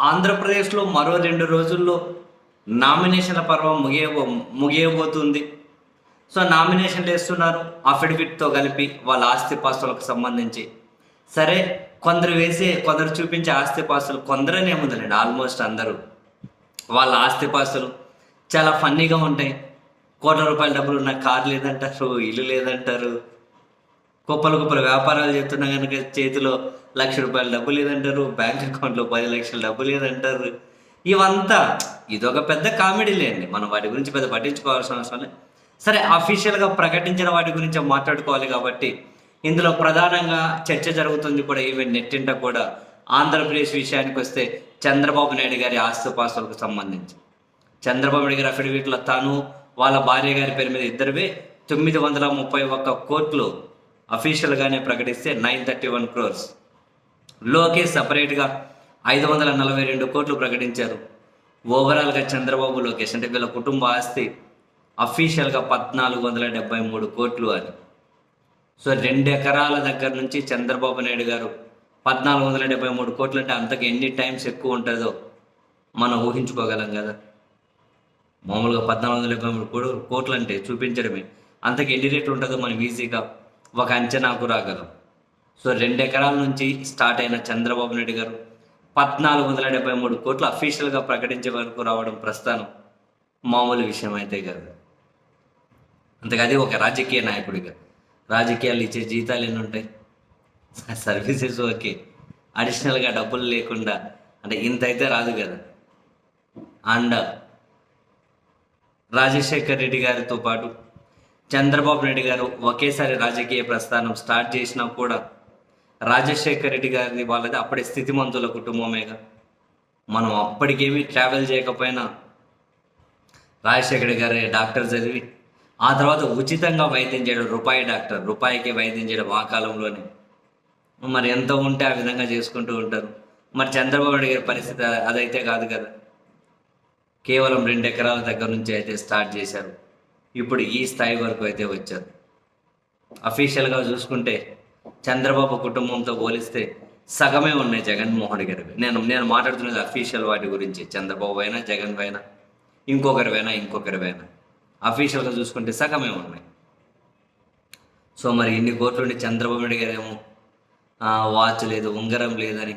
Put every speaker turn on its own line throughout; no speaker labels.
ఆంధ్రప్రదేశ్లో మరో రెండు రోజుల్లో నామినేషన్ల పర్వం ముగియబో ముగియబోతుంది. సో నామినేషన్లు వేస్తున్నారు అఫిడవిట్తో కలిపి వాళ్ళ ఆస్తిపాస్తులకు సంబంధించి. సరే కొందరు వేసే కొందరు చూపించే ఆస్తిపాస్తులు కొందరనే ముందులేండి ఆల్మోస్ట్ అందరూ. వాళ్ళ ఆస్తిపాస్తులు చాలా ఫన్నీగా ఉంటాయి. కోట్ల రూపాయల డబ్బులు ఉన్న కారు లేదంటారు ఇల్లు లేదంటారు కుప్పలు కుప్పలు వ్యాపారాలు చేస్తున్నా కనుక చేతిలో లక్ష రూపాయల డబ్బు లేదంటారు బ్యాంక్ అకౌంట్లో పది లక్షల డబ్బు లేదంటారు. ఇవంతా ఇదొక పెద్ద కామెడీ లేండి. మనం వాటి గురించి పెద్ద పట్టించుకోవాల్సిన అవసరం లేదు. సరే అఫీషియల్గా ప్రకటించిన వాటి గురించి మాట్లాడుకోవాలి కాబట్టి ఇందులో ప్రధానంగా చర్చ జరుగుతుంది కూడా ఈవెన్ నెట్టింట కూడా. ఆంధ్రప్రదేశ్ విషయానికి వస్తే చంద్రబాబు నాయుడు గారి ఆస్తుపాస్తులకు సంబంధించి. చంద్రబాబు నాయుడు గారి అఫిడవిట్లో తాను వాళ్ళ భార్య గారి పేరు మీద ఇద్దరివే తొమ్మిది వందల ముప్పై ఒక్క కోట్లు అఫీషియల్గానే ప్రకటిస్తే నైన్ థర్టీ వన్ క్రోర్స్ లోకే సపరేట్గా ఐదు వందల నలభై రెండు కోట్లు ప్రకటించారు. ఓవరాల్గా చంద్రబాబు లోకేష్ అంటే వీళ్ళ కుటుంబ ఆస్తి అఫీషియల్గా పద్నాలుగు వందల డెబ్బై మూడు కోట్లు అని సో రెండు ఎకరాల దగ్గర నుంచి చంద్రబాబు నాయుడు గారు పద్నాలుగు వందల డెబ్బై మూడు కోట్లు అంటే అంతకు ఎన్ని టైమ్స్ ఎక్కువ ఉంటుందో మనం ఊహించుకోగలం కదా. మామూలుగా పద్నాలుగు వందల డెబ్బై మూడు కోట్లు అంటే చూపించడమే. అంతకు ఎన్ని రేట్లు ఉంటుందో మనం ఈజీగా ఒక అంచనాకు రాగలం. సో రెండు ఎకరాల నుంచి స్టార్ట్ అయిన చంద్రబాబు నాయుడు గారు పద్నాలుగు వందల డెబ్బై మూడు కోట్లు అఫీషియల్గా ప్రకటించే వరకు రావడం ప్రస్థానం మామూలు విషయం అయితే కాదు. అంతేకాదు ఒక రాజకీయ నాయకుడిగా రాజకీయాలు ఇచ్చే జీతాలు ఎన్ని ఉంటాయి? Services okay. అడిషనల్గా డబ్బులు లేకుండా అంటే ఇంత అయితే రాదు కదా. అండ్ రాజశేఖర్ రెడ్డి గారితో పాటు చంద్రబాబు నాయుడు గారు ఒకేసారి రాజకీయ ప్రస్థానం స్టార్ట్ చేసినా కూడా రాజశేఖర్ రెడ్డి గారి వాళ్ళది అప్పటి స్థితిమంతుల కుటుంబమేగా. మనం అప్పటికేమీ ట్రావెల్ చేయకపోయినా రాజశేఖర్ గారి డాక్టర్ చదివి ఆ తర్వాత ఉచితంగా వైద్యం చేయడం రూపాయి డాక్టర్ రూపాయికి వైద్యం చేయడం ఆ కాలంలోనే. మరి ఎంత ఉంటే ఆ విధంగా చేసుకుంటూ ఉంటారు. మరి చంద్రబాబు నాయుడు గారి పరిస్థితి అదైతే కాదు కదా. కేవలం రెండు ఎకరాల దగ్గర నుంచి అయితే స్టార్ట్ చేశారు. ఇప్పుడు ఈ స్థాయి వరకు అయితే వచ్చారు. అఫీషియల్గా చూసుకుంటే చంద్రబాబు కుటుంబంతో పోలిస్తే సగమే ఉన్నాయి జగన్మోహన్ గారికి నేను నేను మాట్లాడుతున్నది అఫీషియల్ వాటి గురించి. చంద్రబాబు అయినా జగన్ పైన ఇంకొకరివైనా ఇంకొకరివైనా అఫీషియల్గా చూసుకుంటే సగమే ఉన్నాయి. సో మరి ఇన్ని కోట్లుండి చంద్రబాబు నాయుడు గారేమో వాచ్ లేదు ఉంగరం లేదని.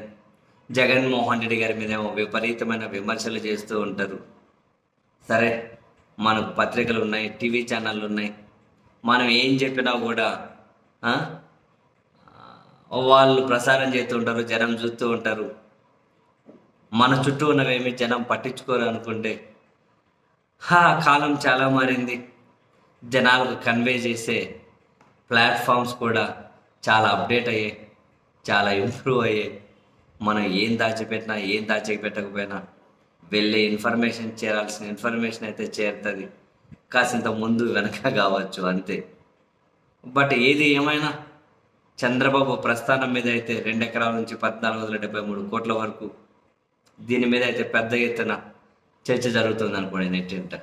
జగన్మోహన్ రెడ్డి గారి మీద ఏమో విపరీతమైన విమర్శలు చేస్తూ ఉంటారు. సరే మనకు పత్రికలు ఉన్నాయి టీవీ ఛానళ్ళు ఉన్నాయి మనం ఏం చెప్పినా కూడా వాళ్ళు ప్రసారం చేస్తూ ఉంటారు జనం చూస్తూ ఉంటారు. మన చుట్టూ ఉన్నవేమి జనం పట్టించుకోరు అనుకుంటే హా కాలం చాలా మారింది. జనాలకు కన్వే చేసే ప్లాట్ఫామ్స్ కూడా చాలా అప్డేట్ అయ్యాయి చాలా ఇంప్రూవ్ అయ్యాయి. మనం ఏం దాచిపెట్టినా ఏం దాచిపెట్టకపోయినా వెళ్ళే ఇన్ఫర్మేషన్ చేరాల్సిన ఇన్ఫర్మేషన్ అయితే చేరుతుంది. కాసింత ముందు వెనక కావచ్చు అంతే. బట్ ఏది ఏమైనా చంద్రబాబు ప్రస్థానం మీద అయితే రెండు ఎకరాల నుంచి పద్నాలుగు వందల డెబ్బై మూడు కోట్ల వరకు దీని మీద అయితే పెద్ద ఎత్తున చర్చ జరుగుతుంది అనుకోండి నెట్టింట